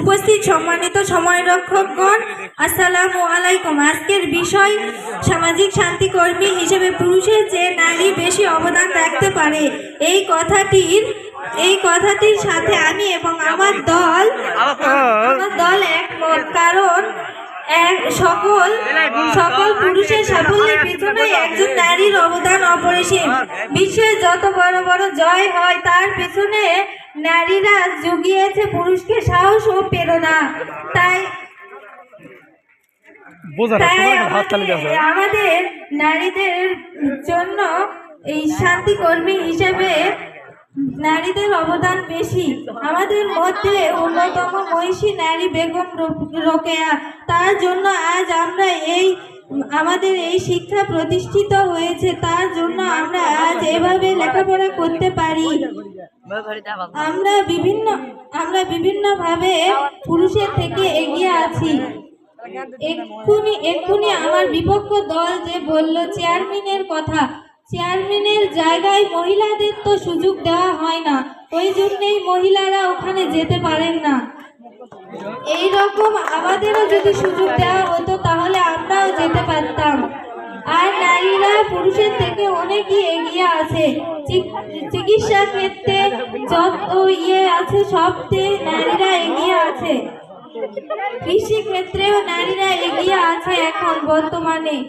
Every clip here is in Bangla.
উপস্থিত সম্মানিত সময় সময়রক্ষকগণ আসসালামু আলাইকুম। আজকের বিষয় সামাজিক শান্তিকর্মী হিসেবে পুরুষের চেয়ে নারী বেশি অবদান রাখতে পারে, এই কথাটির এই কথাটির সাথে আমি এবং আমার দল আমার দল একমত। কারণ, এক, সকল সকল পুরুষের সাফল্যের পেছনে একজন নারীর অবদান অপরিসীম। বিশ্বের যত বড় বড় জয় হয়, তার পেছনে নারীরা জুগিয়েছে পুরুষকে সাহস ও প্রেরণা। তাই আমাদের- নারীদের জন্য এই শান্তিকর্মী হিসেবে নারীদের অবদান বেশি। আমাদের মধ্যে অন্যতম মহিষী নারী বেগম রোকেয়া। তার জন্য আজ আমরা এই আমাদের এই শিক্ষা প্রতিষ্ঠিত হয়েছে। তার জন্য আমরা আজ এভাবে লেখাপড়া করতে পারি। আমরা বিভিন্ন, আমরা বিভিন্নভাবে পুরুষের থেকে এগিয়ে আছি। এক্ষুনি এক্ষুনি আমার বিপক্ষ দল যে বলল চেয়ারম্যানের কথা, চেয়ারম্যানের জায়গায় মহিলাদের তো সুযোগ দেওয়া হয় না, ওই জন্যেই মহিলারা ওখানে যেতে পারেন না। এই রকম আমাদেরও যদি সুযোগ দেওয়া হতো, তাহলে আমরাও যেতে পারতাম। আর নারীরা পুরুষের থেকে অনেকই এগিয়ে আছে। চিক- চিকিৎসা ক্ষেত্রে যত ইয়ে আছে, সবতে নারীরা এগিয়ে আছে। কৃষি ক্ষেত্রেও নারীরা এগিয়ে আছে এখন বর্তমানে।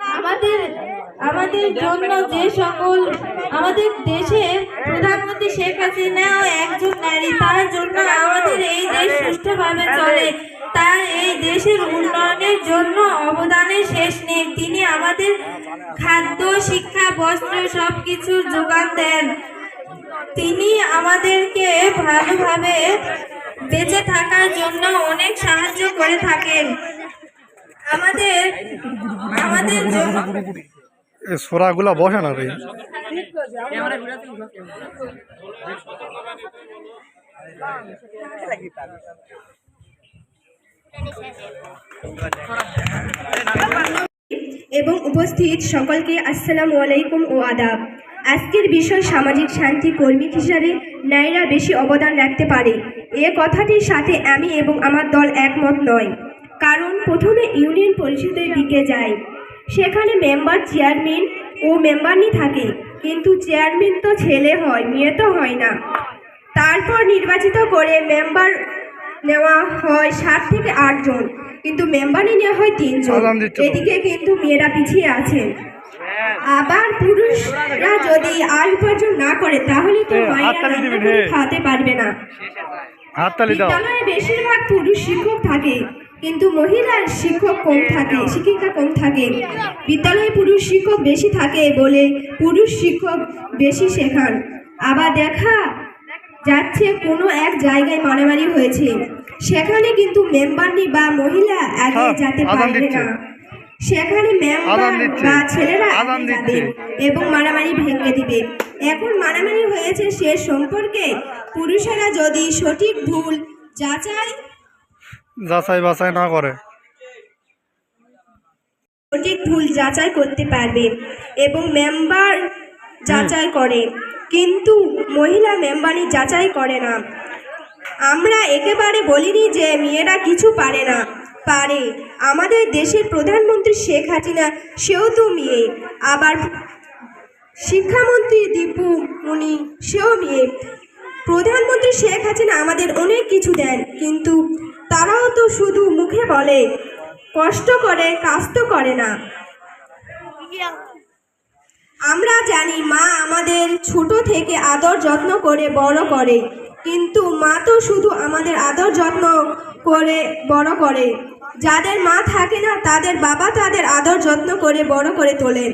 আমাদের আমাদের জন্য যে সকল, আমাদের দেশে প্রধানমন্ত্রী শেখ হাসিনাও একজন নারী, তার জন্য আমাদের এই দেশ সুষ্ঠুভাবে চলে। তার এই দেশের উন্নয়নের জন্য অবদানের শেষ নেই। তিনি আমাদের খাদ্য, শিক্ষা, বস্ত্র সব কিছুর যোগান দেন। তিনি আমাদেরকে ভালোভাবে বেঁচে থাকার জন্য অনেক সাহায্য করে থাকেন। আমাদের আমাদের সোরাগুলা বসে না রে? এবং উপস্থিত সকলকে আসসালামু আলাইকুম ও আদাব। আজকের বিষয় সামাজিক শান্তি কর্মী হিসাবে নারীরা বেশি অবদান রাখতে পারে। এ কথাটির সাথে আমি এবং আমার দল একমত নয়। কারণ প্রথমে ইউনিয়ন পরিষদের দিকে যাই। সেখানে মেম্বার চেয়ারম্যান ও মেম্বারনি থাকে। কিন্তু চেয়ারম্যান তো ছেলে হয়, মেয়ে তো হয় না। তারপর নির্বাচিত করে মেম্বার নেওয়া হয় সাত থেকে আটজন কিন্তু মেম্বারই নেওয়া হয় তিনজন। এদিকে কিন্তু মেয়েরা পিছিয়ে আছে। আবার পুরুষরা যদি আয় উপার্জন না করে তাহলে তো। খাওয়াতে পারবে না। বিদ্যালয়ে বেশিরভাগ পুরুষ শিক্ষক থাকে কিন্তু মহিলা শিক্ষক কম থাকে শিক্ষিকা কম থাকে। বিদ্যালয়ে পুরুষ শিক্ষক বেশি থাকে বলে পুরুষ শিক্ষক বেশি শেখান। আবার দেখা যাচ্ছে কোনো এক জায়গায় মারামারি হয়েছে। সেখানে কিন্তু মেম্বারনি বা মহিলা আগে হ্যাঁ, যেতে পারবে না। সেখানে মেম্বার বা ছেলেরা যাবে এবং মারামারি ভেঙে দিবে। এখন মারামারি হয়েছে সে সম্পর্কে পুরুষেরা যদি সঠিক ভুল যাচাই যাচাই বাছাই না করে। সঠিক ভুল যাচাই করতে পারবে এবং মেম্বার যাচাই করে। কিন্তু মহিলা মেম্বারই যাচাই করে না। আমরা একেবারে বলিনি যে মেয়েরা কিছু পারে না। পারে। আমাদের দেশের প্রধানমন্ত্রী শেখ হাসিনা, সেও তো মেয়ে। আবার শিক্ষামন্ত্রী দীপু মুনি, সেও মেয়ে। প্রধানমন্ত্রী শেখ হাসিনা আমাদের অনেক কিছু দেন, কিন্তু তারাও তো শুধু মুখে বলে। কষ্ট করে, কাজ তো করে না। আমরা জানি মা আমাদের ছোট থেকে আদর যত্ন করে বড় করে। কিন্তু মা তো শুধু আমাদের আদর যত্ন করে বড় করে। যাদের মা থাকে না, তাদের বাবা তাদের আদর যত্ন করে বড় করে তোলে।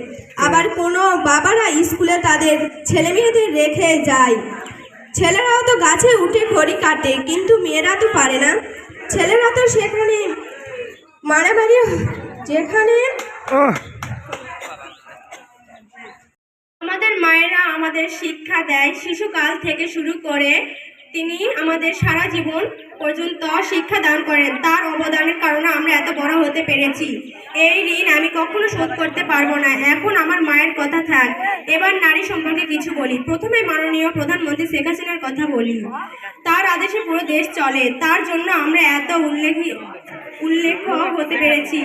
আবার কোনো বাবারা স্কুলে তাদের ছেলে মেয়েদের রেখে যায়। ছেলেরাও তো গাছে উঠে খড়ি কাটে, কিন্তু মেয়েরা তো পারে না। ছেলেরা তো সেখানে মারামারি, যেখানে আমাদের মায়েরা আমাদের শিক্ষা দেয় শিশুকাল থেকে শুরু করে তিনি আমাদের সারা জীবন পর্যন্ত শিক্ষা দান করেন। তার অবদানের কারণে আমরা এত বড় হতে পেরেছি। এই ঋণ আমি কখনো শোধ করতে পারব না। এখন আমার মায়ের কথা থাক। এবার নারী সম্পর্কে কিছু বলি। প্রথমে মাননীয় প্রধানমন্ত্রী শেখ হাসিনার কথা বলি। তার আদেশে পুরো দেশ চলে। তার জন্য আমরা এত উল্লেখী উল্লেখ হতে পেরেছি।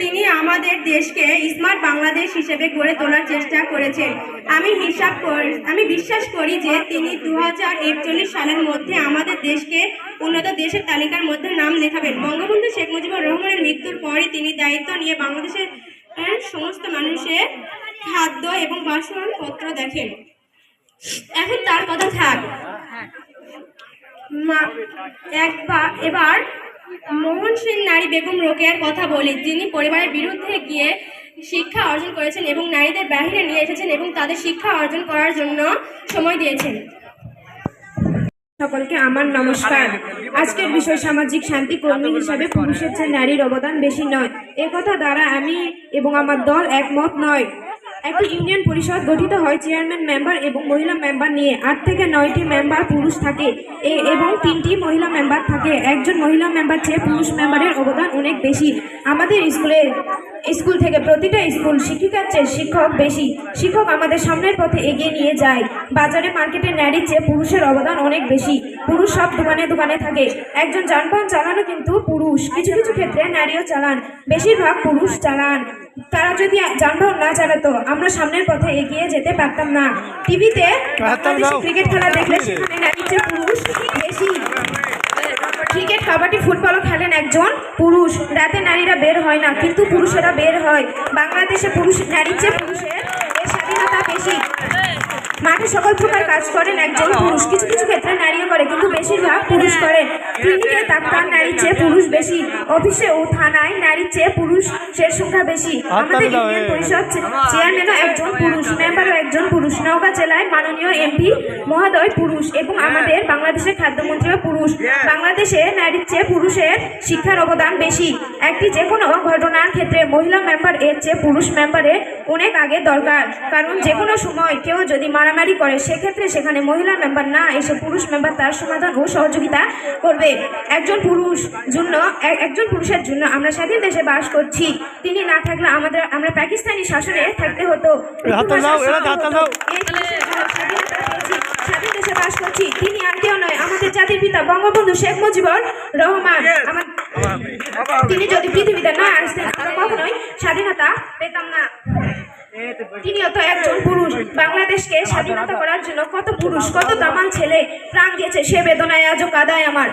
তিনি আমাদের দেশকে স্মার্ট বাংলাদেশ হিসেবে গড়ে তোলার চেষ্টা করেছেন। আমি হিসাব করি, আমি বিশ্বাস করি যে তিনি দু হাজার একচল্লিশ সালের মধ্যে আমাদের দেশকে উন্নত দেশের তালিকার মধ্যে নাম লেখাবেন। বঙ্গবন্ধু শেখ মুজিবুর রহমানের মৃত্যুর পরই তিনি দায়িত্ব নিয়ে বাংলাদেশের সমস্ত মানুষের খাদ্য এবং বাসনপত্র দেখেন। এখন তার কথা থাক। একবার, এবার মোহন সেন নারী বেগম রোকেয়ার কথা বলি, যিনি পরিবারের বিরুদ্ধে গিয়ে শিক্ষা অর্জন করেছেন এবং নারীদের বাহিরে নিয়ে এসেছেন এবং তাদের শিক্ষা অর্জন করার জন্য সময় দিয়েছেন। সকলকে আমার নমস্কার। আজকের বিষয় সামাজিক শান্তি কর্মী হিসাবে পুরুষের চেয়ে নারীর অবদান বেশি নয়। এ কথা দ্বারা আমি এবং আমার দল একমত নয়। একটি ইউনিয়ন পরিষদ গঠিত হয়, চেয়ারম্যান, মেম্বার এবং মহিলা মেম্বার নিয়ে। আট থেকে নয়টি মেম্বার পুরুষ থাকে। এবং তিনটি মহিলা মেম্বার থাকে। একজন মহিলা মেম্বার চেয়ে পুরুষ মেম্বারের অবদান অনেক বেশি। আমাদের স্কুলে স্কুল থেকে প্রতিটা স্কুল শিক্ষিকার চেয়ে শিক্ষক বেশি। শিক্ষক আমাদের সামনের পথে এগিয়ে নিয়ে যায়। বাজারে মার্কেটে নারীর চেয়ে পুরুষের অবদান অনেক বেশি। পুরুষ সব দোকানে দোকানে থাকে। একজন যানবাহন চালানো কিন্তু পুরুষ। কিছু কিছু ক্ষেত্রে নারীও চালান। বেশিরভাগ পুরুষ চালান। তারা যদি যানবাহন না চালাতো আমরা সামনের পথে এগিয়ে যেতে পারতাম না। টিভিতে ক্রিকেট খেলা দেখলে সেখানে নারীর চেয়ে পুরুষ বেশি। ক্রিকেট, কাবাডি ফুটবলও খেলেন একজন পুরুষ। রাতে নারীরা বের হয় না, কিন্তু পুরুষেরা বের হয়। বাংলাদেশে পুরুষ, নারীর চেয়ে পুরুষের স্বাধীনতা বেশি। মাঠে সকল প্রকার কাজ করেন একজন পুরুষ। কিছু কিছু ক্ষেত্রে নারীও করে কিন্তু বেশিরভাগ পুরুষ করেন ক্লিনিকে ডাক্তার নারীর চেয়ে পুরুষ বেশি। অফিসে ও থানায় নারীর চেয়ে পুরুষের সংখ্যা বেশি। আমাদের ইউনিয়ন পরিষদ চেয়ারম্যানও একজন পুরুষ মেম্বারও একজন পুরুষ। নওগাঁ জেলায় মাননীয় এমপি মহোদয় পুরুষ এবং আমাদের বাংলাদেশের খাদ্যমন্ত্রীও পুরুষ। বাংলাদেশে নারীর চেয়ে পুরুষের শিক্ষার অবদান বেশি। একটি যে কোনো ঘটনার ক্ষেত্রে মহিলা মেম্বার এর চেয়ে পুরুষ মেম্বারের অনেক আগে দরকার। কারণ যে কোনো সময় কেউ যদি মারামারি করে সেক্ষেত্রে সেখানে মহিলা মেম্বার না এসে পুরুষ মেম্বার তার সমাধান ও সহযোগিতা করবে। একজন পুরুষ জন্য একজন পুরুষের জন্য আমরা স্বাধীন দেশে বাস করছি। তিনি না থাকলে আমাদের আমরা পাকিস্তানি শাসনে থাকতে হতো। স্বাধীন দেশে বাস করছি। তিনি আর কেউ নয় আমাদের জাতির পিতা বঙ্গবন্ধু শেখ মুজিবুর রহমান। তিনি যদি পৃথিবীতে না আসতেন আমরা কখনোই স্বাধীনতা পেতাম না। তিনিও তো একজন পুরুষ। বাংলাদেশকে স্বাধীনতা করার জন্য কত পুরুষ কত দামান ছেলে প্রাণ দিয়েছে সে বেদনায় আজও কাদায় আমার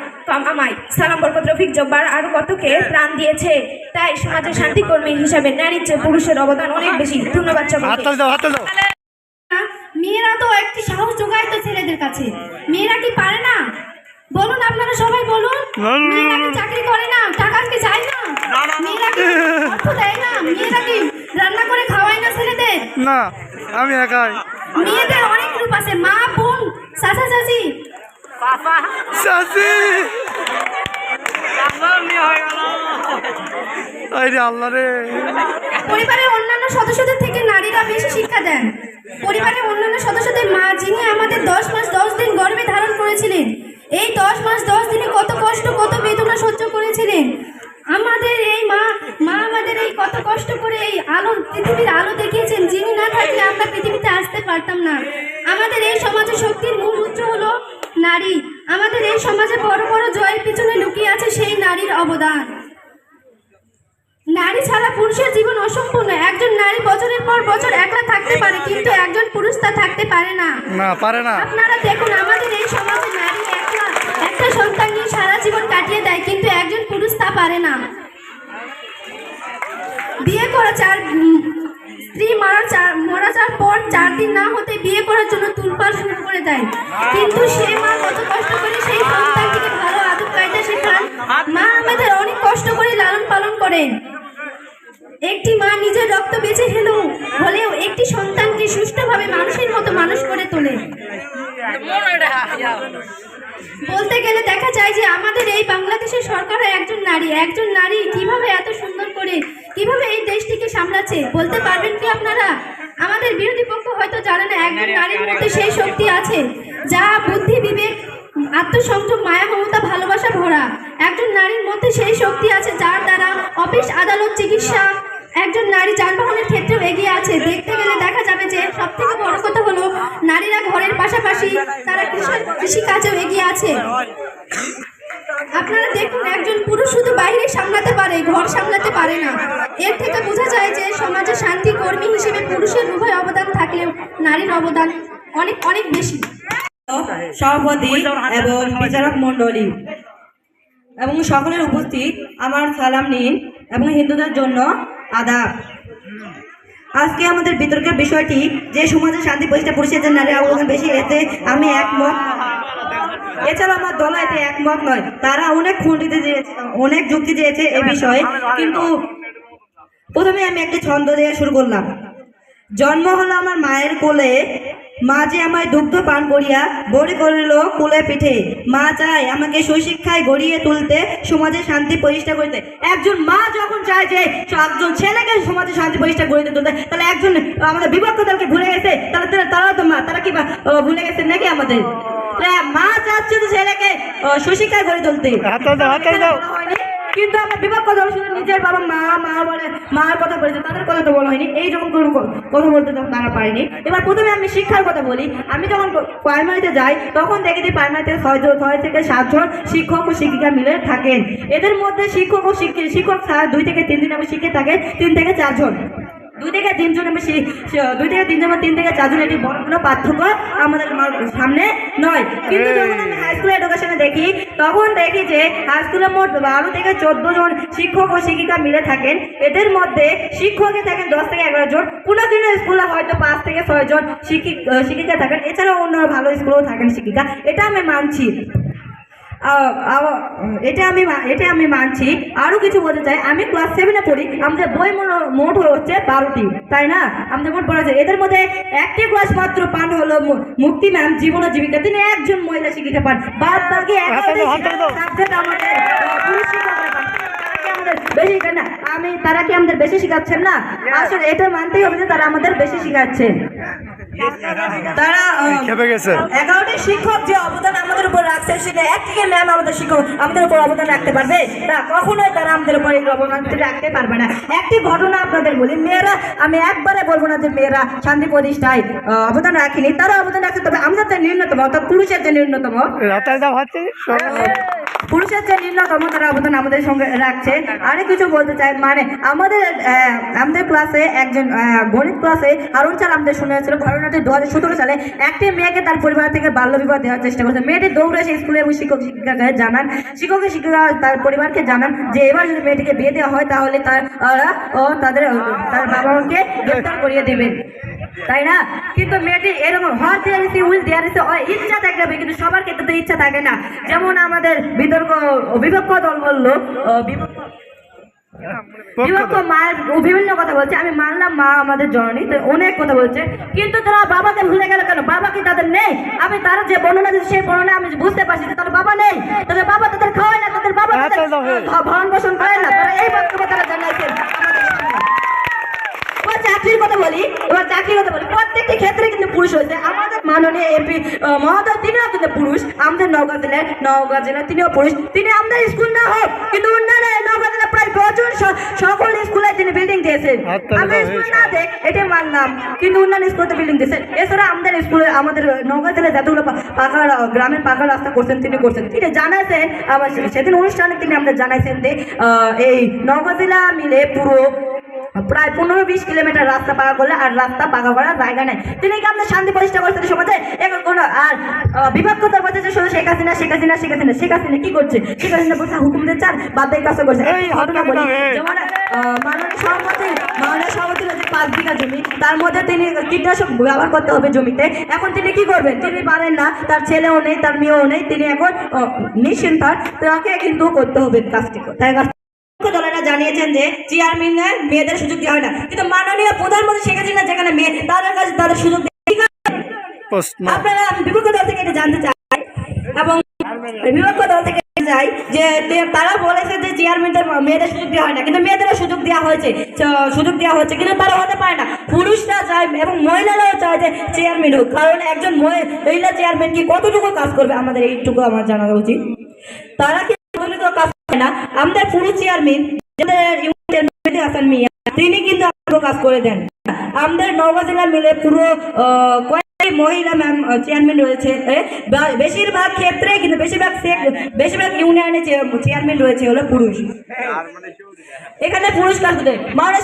আমায়। সালাম বরকত রফিক জব্বার আরও কতকে প্রাণ দিয়েছে তাই সমাজের শান্তিকর্মী হিসাবে নারীর চেয়ে পুরুষের অবদান অনেক বেশি। ধন্যবাদ মেয়েরা তো একটি সাহস যোগায় তো ছেলেদের কাছে। মেয়েরা কি পারে না? বলুন আপনারা সবাই বলুন। মেয়েরা কি চাকরি করে না? টাকা কি চায় না। মেয়েরা কি অর্থ দেয় না? মেয়েরা কি রান্না করে না আমি একাই। মেয়েদের অনেক রূপ আছে। মা বোন চাচা চাচি। চাচি! এই আল্লাহ রে। পরিবারের অন্যান্য সদস্যদের থেকে নারীরা বেশি শিক্ষা দেন। পরিবারের অন্যান্য সদস্যদের মা যিনি আমাদের দশ মাস দশ দিন গর্ভে ধারণ করেছিলেন এই দশ মাস দশ দিনে কত কষ্ট কত বেদনা সহ্য করেছিলেন কষ্ট করে এই আলো পৃথিবীর আলো দেখিয়েছেন। যিনি না থাকলে আমরা পৃথিবীতে আসতে পারতাম না। আমাদের এই সমাজে শক্তির মূল উৎস হলো নারী। আমাদের এই সমাজে বড় বড় জয়ের পিছনে লুকিয়ে আছে সেই নারীর অবদান। নারী ছাড়া পুরুষের জীবন অসম্পূর্ণ। একজন নারী বছরের পর বছর একলা থাকতে পারে কিন্তু একজন পুরুষ তা থাকতে পারে না। না পারে না। আপনারা দেখুন আমাদের এই চার স্ত্রী মারা চার মারা যাওয়ার পর চার দিন না হতে বিয়ে করার জন্য তুলপাড় শুরু করে দেয়। কিন্তু সে মা কত কষ্ট করে সেই সন্তানটিকে ভালো আদব কায়দা শেখান, মা আমাদের অনেক কষ্ট করে লালন পালন করেন। একটি মা নিজের রক্ত বেঁচে হেলেও, হলেও একটি সন্তানকে সুষ্ঠুভাবে মানুষের মতো মানুষ করে তোলে। বলতে গেলে দেখা যায় যে আমাদের এই বাংলাদেশের সরকারও একজন নারী। একজন নারী কীভাবে এত সুন্দর করে কীভাবে এই দেশটিকে সামলাচ্ছে? বলতে পারবেন কি আপনারা? আমাদের বিরোধী পক্ষ হয়তো জানে না, একজন নারীর মধ্যে সেই শক্তি আছে, যা বুদ্ধি, বিবেক, আত্মসংযম, মায়া, মমতা, ভালোবাসা ভরা। একজন নারীর মধ্যে সেই শক্তি আছে, যার দ্বারা অফিস, আদালত, চিকিৎসা, একজন নারী যানবাহনের ক্ষেত্রেও এগিয়ে আছে। দেখতে গেলে দেখা যাবে যে সব থেকে বড় কথা হলো, নারীরা ঘরের পাশাপাশি তারা কৃষি কৃষিকাজেও এগিয়ে আছে। আপনারা দেখুন, একজন পুরুষ শুধু বাইরে সামলাতে পারে, ঘর সামলাতে পারে না। এর থেকে বোঝা যায় যে সমাজে শান্তি কর্মী হিসেবে পুরুষের উভয় অবদান থাকলেও নারীর অবদান অনেক অনেক বেশি। সভাপতি এবং বিচারক মণ্ডলী। এবং সকলের উপস্থিত, আমার সালাম নিন এবং হিন্দুদের জন্য আদাব। আজকে আমাদের বিতর্কের বিষয়টি, যে সমাজে শান্তি প্রতিষ্ঠা পুরুষের নারী অবদান বেশি, এতে আমি একমত। এছাড়া আমার দল এতে একমত নয়। তারা অনেক খণ্ডিতে অনেক যুক্তি দিয়েছে এ বিষয়ে। কিন্তু প্রথমে আমি একটি ছন্দ দিয়ে শুরু করলাম। জন্ম হলো আমার মায়ের কোলে। মা যে আমায় দুগ্ধ পান করিয়া বড়ি করিল কোলে পিঠে। মা চায় আমাকে সুশিক্ষায় গড়িয়ে তুলতে, সমাজে শান্তি প্রতিষ্ঠা করতে। একজন মা যখন চায় যে একজন ছেলেকে সমাজে শান্তি প্রতিষ্ঠা গড়িয়ে তুলতে, তাহলে একজন আমাদের বিভক্ত দলকে ভুলে গেছে, তাহলে তারা- তো মা, তারা কি ভুলে গেছে নাকি আমাদের? মা চাচ্ছে তো ছেলেকে তুলতে। কিন্তু আমরা বিপক্ষ দল শুধু নিজের বাবা মা মা বলে মার কথা বলেছে তাদের কথা তো বলা হয়নি। এই যখন কোনো কথা বলতে তখন তারা পারেনি। এবার প্রথমে আমি শিক্ষার কথা বলি। আমি যখন প্রাইমারিতে যাই তখন দেখি যে প্রাইমারিতে ছয়জন ছয় থেকে সাতজন শিক্ষক ও শিক্ষিকা মিলে থাকেন। এদের মধ্যে শিক্ষক ও শিক্ষি- শিক্ষক স্যার দুই থেকে তিন দিন আমি শিখে থাকেন তিন থেকে চারজন দুই থেকে তিনজন আমি শি- শি- দুই থেকে তিনজন বা তিন থেকে চারজন এটি বড় কোনো পার্থক্য আমাদের সামনে নয়। কিন্তু যখন আমি হাই স্কুল এডুকেশনে দেখি তখন দেখি যে হাই স্কুলে মোট বারো থেকে চোদ্দ জন শিক্ষক ও শিক্ষিকা মিলে থাকেন। এদের মধ্যে শিক্ষকে থাকেন দশ থেকে এগারো জন। কোনো কোনো স্কুলে হয়তো পাঁচ থেকে ছয় জন শিক্ষিক শিক্ষিকা থাকেন। এছাড়াও অন্য ভালো স্কুলেও থাকেন শিক্ষিকা। এটা আমি মানছি। এটা আমি এটা আমি মানছি। আরও কিছু বলতে চাই। আমি ক্লাস সেভেনে পড়ি আমাদের বই মোট- হচ্ছে বারোটি তাই না? আমাদের মোট পড়া আছে এদের মধ্যে একটি ক্লাস মাত্র পান হলো মুক্তি ম্যাম জীবন ও জীবিকা। তিনি একজন মহিলা শিক্ষিকা পান বাদ বাকি। সাবজেক্ট আমাদের পুরুষ আমাদের বেশি না আমি তারা কি আমাদের বেশি শিখাচ্ছেন না? আসলে এটা মানতেই হবে যে তারা আমাদের বেশি শেখাচ্ছেন তারা খেপে গেছে। এগারোটি শিক্ষক যে অবদান আমাদের উপর রাখছে সেটা এক থেকে ম্যাম আমাদের শিক্ষক আমাদের উপর অবদান রাখতে পারবে? না কখনোই তারা আমাদের উপর এই অবদান রাখতে পারবে না। একটি ঘটনা আপনাদের বলি মেয়েরা আমি একবারে বলব না যে মেয়েরা শান্তি প্রতিষ্ঠায় অবদান রাখিনি তারা অবদান রাখতে তবে আমাদের ন্যূনতম অর্থাৎ পুরুষের যে ন্যূনতম। পুরুষের যে ন্যূনতম তারা অবদান আমাদের সঙ্গে রাখছে। আরে কিছু বলতে চাই মানে আমাদের আমাদের ক্লাসে একজন গণিত ক্লাসে হারুন স্যার আমাদের শুনে হয়েছিল ঘটনাটি দু হাজার সতেরো সালে একটি মেয়েকে তার পরিবার থেকে বাল্য বিবাহ দেওয়ার চেষ্টা করেছে। মেয়েটি দৌড়ে এসে স্কুলে এবং শিক্ষক, শিক্ষিকাকে জানান, শিক্ষক, শিক্ষিকা তার পরিবারকে জানান যে, এবার যদি মেয়েটিকে বিয়ে দেওয়া হয়, তাহলে তার তাদের, তার বাবা মাকে গ্রেফতার করিয়ে দেবেন তাই না? কিন্তু মেয়েটি এরকম there is will there is ইচ্ছা থাকবে কিন্তু সবার ক্ষেত্রে তো ইচ্ছা থাকে না। যেমন আমাদের বিতর্ক বিপক্ষ দল বলল বিপক্ষ বিভিন্ন কথা বলছে। আমি মানলাম মা আমাদের জননী তো অনেক কথা বলছে। কিন্তু তারা বাবাকে ভুলে গেল কেন? বাবা কি তাদের নেই? আমি তারা যে বর্ণনা দিচ্ছে সেই বর্ণনা আমি বুঝতে পারছি যে তাদের বাবা নেই। তাদের বাবা তাদের খাওয়ায় না তাদের বাবা তাদের আচ্ছা, ভরণ পোষণ করে না। তারা এই বক্তব্য তারা জানাইছেন আমাদের। এবার চাকরির কথা বলি এবার চাকরির কথা বলি। প্রত্যেকটি ক্ষেত্রে কিন্তু পুরুষ হয়েছে আমাদের মাননীয় এমপি মহোদয় তিনিও কিন্তু পুরুষ। আমাদের নওগাঁ জেলায় নওগাঁ জেলা তিনিও পুরুষ। তিনি আমাদের স্কুল না হোক কিন্তু উন্নয়নে নওগাঁ জেলা প্রায় প্রচুর সকল স্কুলে তিনি বিল্ডিং দিয়েছেন। আমরা দাও, স্কুল না দেখ এটা মানলাম। কিন্তু উন্নয়ন স্কুলতে বিল্ডিং দিয়েছেন। এছাড়া আমাদের স্কুলে আমাদের নওগাঁ জেলায় যতগুলো পাকা গ্রামের পাকা রাস্তা করছেন তিনি করছেন। তিনি জানাইছেন আবার সেদিন অনুষ্ঠানে তিনি আমাদের জানাইছেন যে এই নওগাঁ জেলা মিলে পুরো প্রায় পনেরো বিশ কিলোমিটার রাস্তা পাকা করলে আর রাস্তা পাকা করার জায়গা নেই। তিনি কি আমাদের শান্তি প্রতিষ্ঠা করছেন সমাজে? এখন কোন আর বিভক্ত বলছে যে শুধু শেখ হাসিনা শেখ হাসিনা শেখ হাসিনা শেখ হাসিনা কি করছে? শেখ হাসিনা বলছে হুকুম দিচ্ছে আর বাদ কাজ করছে এই ঘটনা বলি। যেমন মাননীয় সভাপতি মাননীয় সভাপতির যে পাঁচ বিঘা জমি। তার মধ্যে তিনি কীটনাশক ব্যবহার করতে হবে জমিতে। এখন তিনি কি করবেন? তিনি পারেন না তার ছেলেও নেই তার মেয়েও নেই। তিনি এখন নিশ্চিন্তার তাকে কিন্তু করতে হবে কাজটি। তাই জানিয়েছেন যে চেয়ারম্যানে মেয়েদের সুযোগ দেওয়া হয় না। কিন্তু মাননীয় প্রধানমন্ত্রী শেখ হাসিনা যেখানে মেয়ে তাদের কাছে তাদের সুযোগ আপনারা বিপক্ষ দল থেকে এটা জানতে চাই এবং বিপক্ষ দল থেকে যাই যে তারা বলেছে যে চেয়ারম্যানদের মেয়েদের সুযোগ দেওয়া হয় না। কিন্তু মেয়েদেরও সুযোগ দেওয়া হয়েছে। সুযোগ দেওয়া হচ্ছে। কিন্তু তারা হতে পারে না। পুরুষরা চায় এবং মহিলারাও চায় যে চেয়ারম্যান হোক। কারণ একজন মহিলা চেয়ারম্যান কি কতটুকু কাজ করবে? আমাদের এইটুকু আমার জানা উচিত। তারা কি কাজ করে না। আমাদের পুরুষ চেয়ারম্যান এখানে পুরুষ কাজ করে। মানে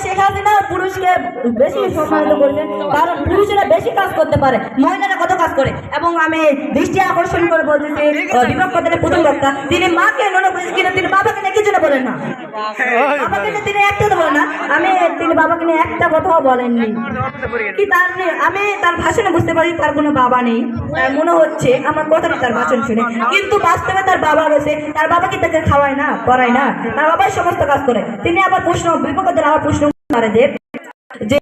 পুরুষকে বেশি সম্মানিত কারণ পুরুষেরা বেশি কাজ করতে পারে। মহিলারা কত কাজ করে? এবং আমি দৃষ্টি আকর্ষণ করে বিপক্ষ প্রথম বক্তা। তিনি মাকে বলেছেন কিন্তু তিনি বাবাকে নিয়ে কিছু বলেন না। বাবাকে তিনি একটা তো না। আমি তিনি বাবাকে নিয়ে একটা কথাও বলেননি। কি তার আমি তার ভাষণে বুঝতে পারি তার কোনো বাবা নেই। মনে হচ্ছে আমার কথাটা তার ভাষণ শুনে। কিন্তু বাস্তবে তার বাবা রয়েছে। তার বাবা তাকে খাওয়ায় না করায় না। তার বাবাই সমস্ত কাজ করে। তিনি আবার প্রশ্ন বিপক্ষদের আবার প্রশ্ন করে যে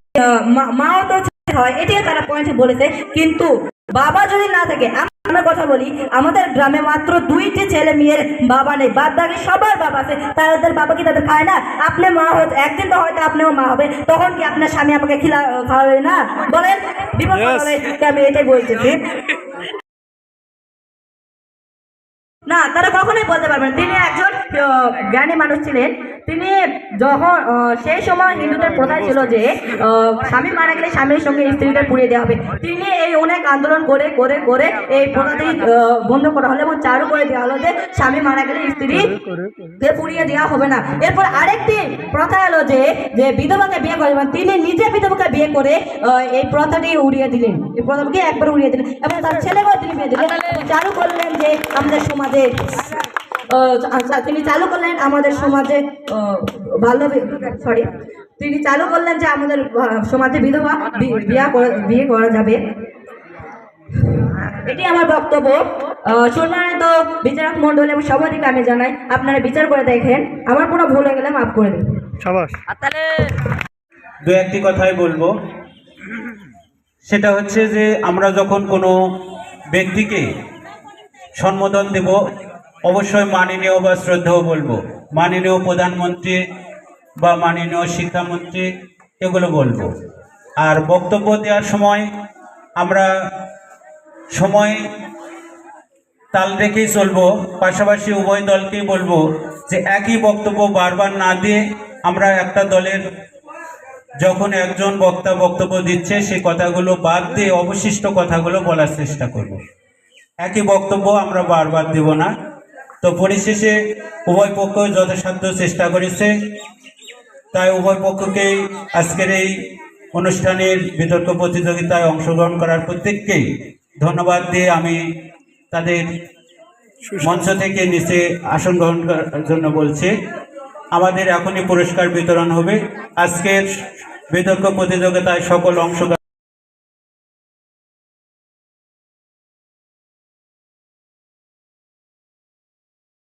মাও তো হয় এটাই তারা পয়েন্টে বলেছে। কিন্তু বাবা যদি না থাকে আম- আমরা কথা বলি আমাদের গ্রামে মাত্র দুইটি ছেলে মেয়ের বাবা নেই। বাদ বাকি সবার বাবা আছে তাদের বাবা কি তাদের খায় না? আপনি মা হয়তো একদিন তো হয়তো আপনিও মা হবে তখন কি আপনার স্বামী আপনাকে খিলা খাওয়াবে না? বলেন আমি এটাই বলতেছি না তারা কখনোই বলতে পারবেন তিনি একজন জ্ঞানী মানুষ ছিলেন। তিনি যখন সেই সময় হিন্দুদের প্রথা ছিল যে স্বামী মারা গেলে স্বামীর সঙ্গে স্ত্রীদের পুড়িয়ে দেওয়া হবে। তিনি এই অনেক আন্দোলন করে করে করে এই প্রথাটি বন্ধ করা হলো এবং চালু করে দেওয়া হলো যে, স্বামী মারা গেলে স্ত্রীকে পুড়িয়ে দেওয়া হবে না। এরপর আরেকটি প্রথা এলো যে যে বিধবাকে বিয়ে করে তিনি নিজে বিধবাকে বিয়ে করে এই প্রথাটি উড়িয়ে দিলেন। এই প্রথাকে একবার উড়িয়ে দিলেন এবং তার ছেলেকেও তিনি বিয়ে দিলেন। চালু করলেন যে, আমাদের সমাজে তিনি চালু করলেন আমাদের সমাজে আহ, সরি তিনি চালু করলেন যে আমাদের সমাজে বিধবা বিয়া করা- বিয়ে করা যাবে। এটি আমার বক্তব্য। আহ, সম্মানিত বিচারক মন্ডল এবং সবাইকে আমি জানাই আপনারা বিচার করে দেখেন। আমার কোনো ভুল হয়ে গেলে মাফ করে দিন। দু একটি কথাই বলব। সেটা হচ্ছে যে আমরা যখন কোনো ব্যক্তিকে সম্বোধন দেব অবশ্যই মাননীয় বা শ্রদ্ধাও বলব। মাননীয় প্রধানমন্ত্রী বা মাননীয় শিক্ষামন্ত্রী এগুলো বলব। আর বক্তব্য দেওয়ার সময় আমরা সময় তাল রেখেই চলবো, পাশাপাশি উভয় দলকেই বলব যে একই বক্তব্য বারবার না দিয়ে আমরা একটা দলের যখন একজন বক্তা বক্তব্য দিচ্ছে, সেই কথাগুলো বাদ দিয়ে অবশিষ্ট কথাগুলো বলার চেষ্টা করব। একই বক্তব্য আমরা বারবার দেব না। তো পরিশেষে উভয় পক্ষ যথাসাধ্য চেষ্টা করেছে। তাই উভয় পক্ষকেই আজকের এই অনুষ্ঠানের বিতর্ক প্রতিযোগিতায় অংশগ্রহণ করার প্রত্যেককেই ধন্যবাদ দিয়ে আমি তাদের মঞ্চ থেকে নিচে আসন গ্রহণ করার জন্য বলছি। আমাদের এখনই পুরস্কার বিতরণ হবে। আজকের বিতর্ক প্রতিযোগিতায় সকল অংশগ্রহণ